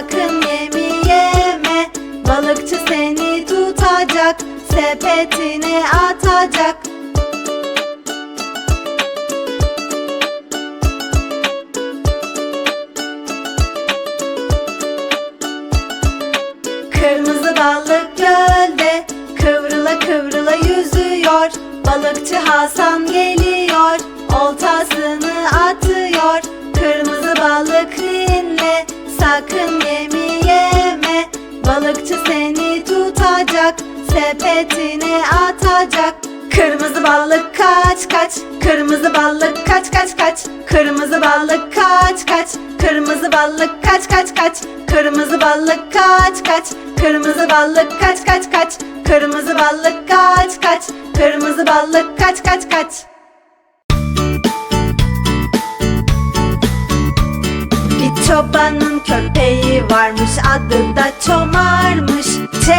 Sakın yemi yeme. Balıkçı seni tutacak Sepetine atacak. Kırmızı balık gölde Kıvrıla kıvrıla yüzüyor. Balıkçı Hasan geliyor Sepetine atacak. Kırmızı balık kaç kaç Kırmızı balık kaç kaç kaç. Kırmızı balık kaç kaç Kırmızı balık kaç kaç kaç. Kırmızı balık kaç kaç Kırmızı balık kaç kaç kaç. Kırmızı balık kaç kaç Kırmızı balık kaç kaç kaç. Bir çobanın köpeği varmış adı da Çomar'mış. Ç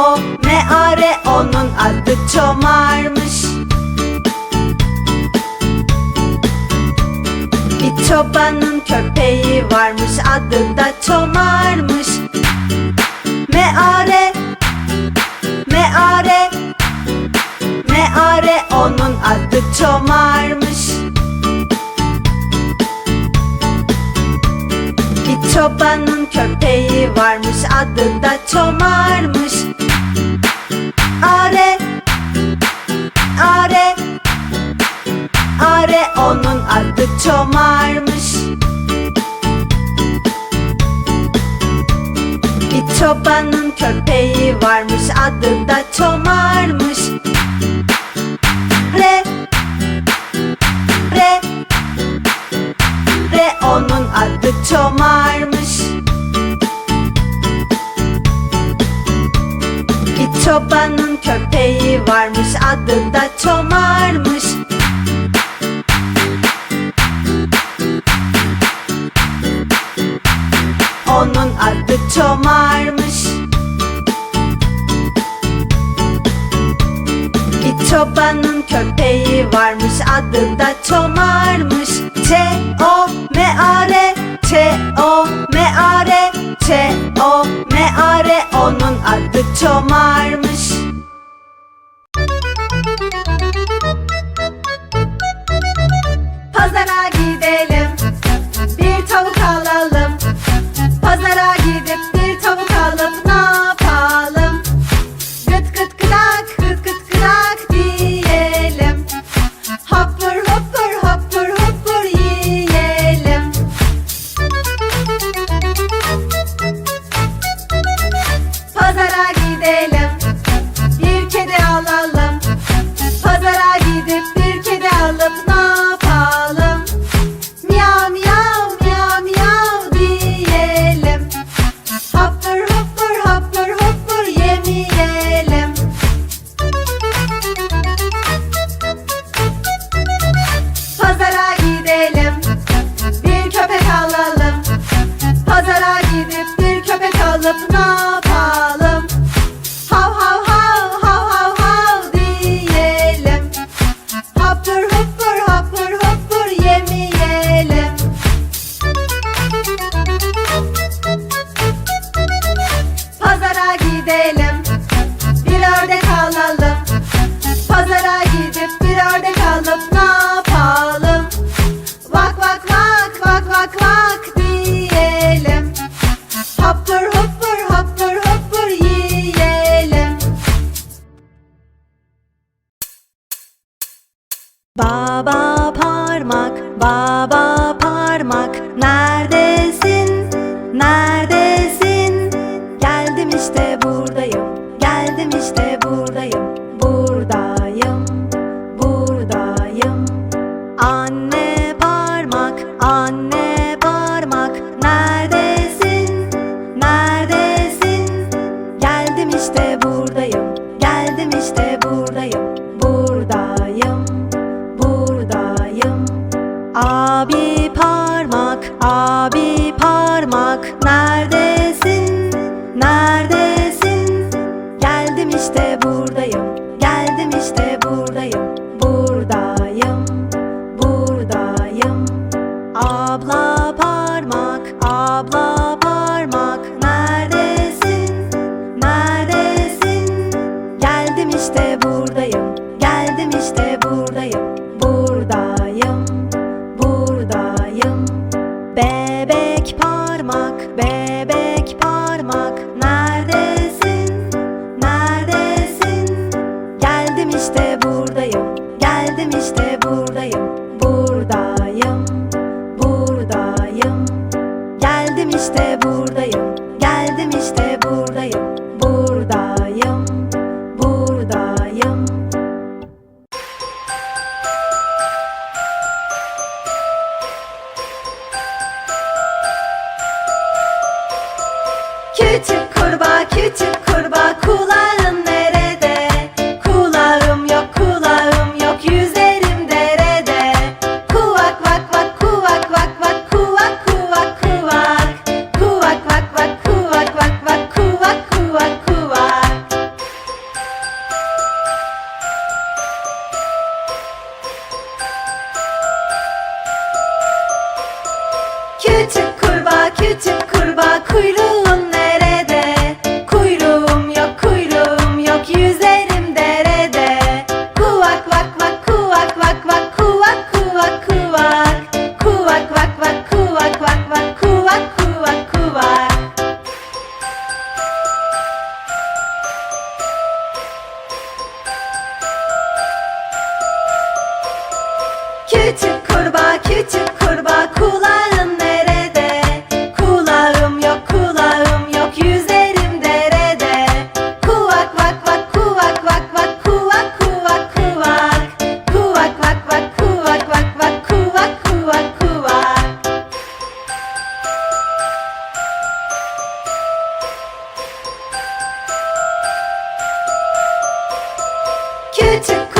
O M A R onun adı Çomar'mış. Bir çobanın köpeği varmış adı da Çomar'mış. M A R M A R M A R onun adı Çomar'mış. Bir çobanın köpeği varmış adı da Çomar'mış Çomar'mış. Bir çobanın köpeği varmış adı da Çomar'mış. Re Re Re onun adı Çomar'mış. Bir çobanın köpeği varmış adı da Çomar'mış adı Çomar'mış Bir çobanın köpeği varmış adı da Çomar'mış Ç O M A R Ç O M A R Ç O M A R onun adı Çomar'mış Küçük kurbağa küçük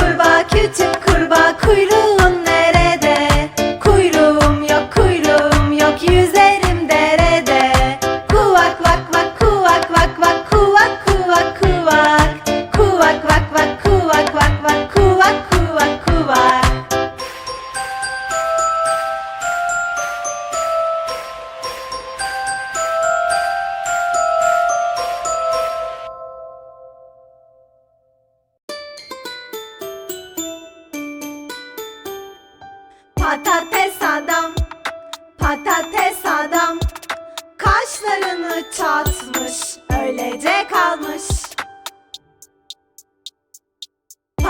kurbağa küçük kurbağa kuyruğun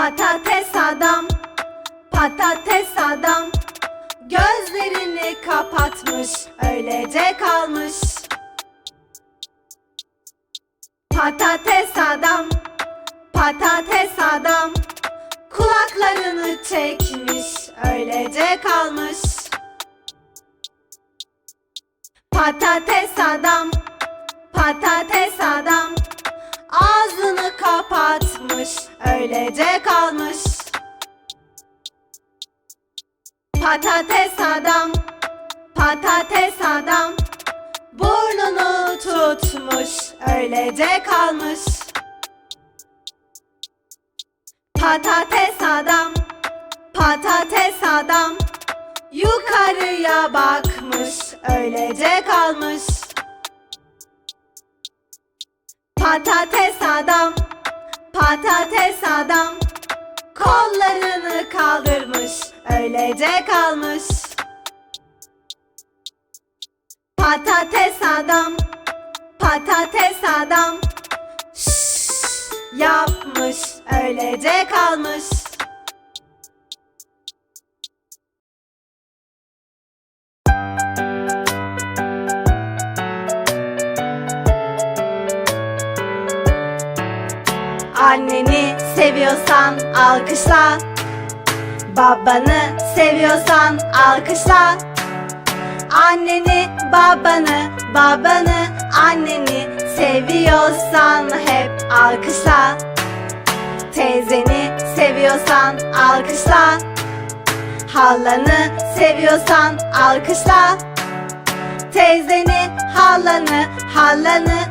Patates adam, patates adam. Gözlerini kapatmış, öylece kalmış. Patates adam, patates adam. Kulaklarını çekmiş, öylece kalmış. Patates adam, patates adam. Ağzını kapatmış, öylece kalmış. Patates adam, patates adam Burnunu tutmuş, öylece kalmış. Patates adam, patates adam Yukarıya bakmış, öylece kalmış Patates adam, patates adam. Kollarını kaldırmış, öylece kalmış. Patates adam, patates adam. Şşş yapmış, öylece kalmış. Anneni seviyorsan alkışla. Babanı seviyorsan alkışla. Anneni, babanı, babanı, anneni seviyorsan hep alkışla. Teyzeni seviyorsan alkışla. Hallanı seviyorsan alkışla. Teyzeni, hallanı, hallanı,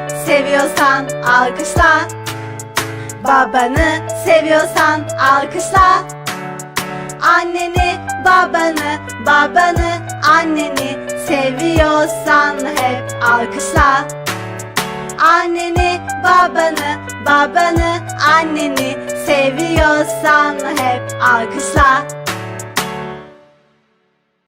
seviyorsan alkışla. Babanı seviyorsan alkışla. Anneni, babanı, babanı, anneni seviyorsan hep alkışla. Anneni, babanı, babanı, anneni seviyorsan hep alkışla.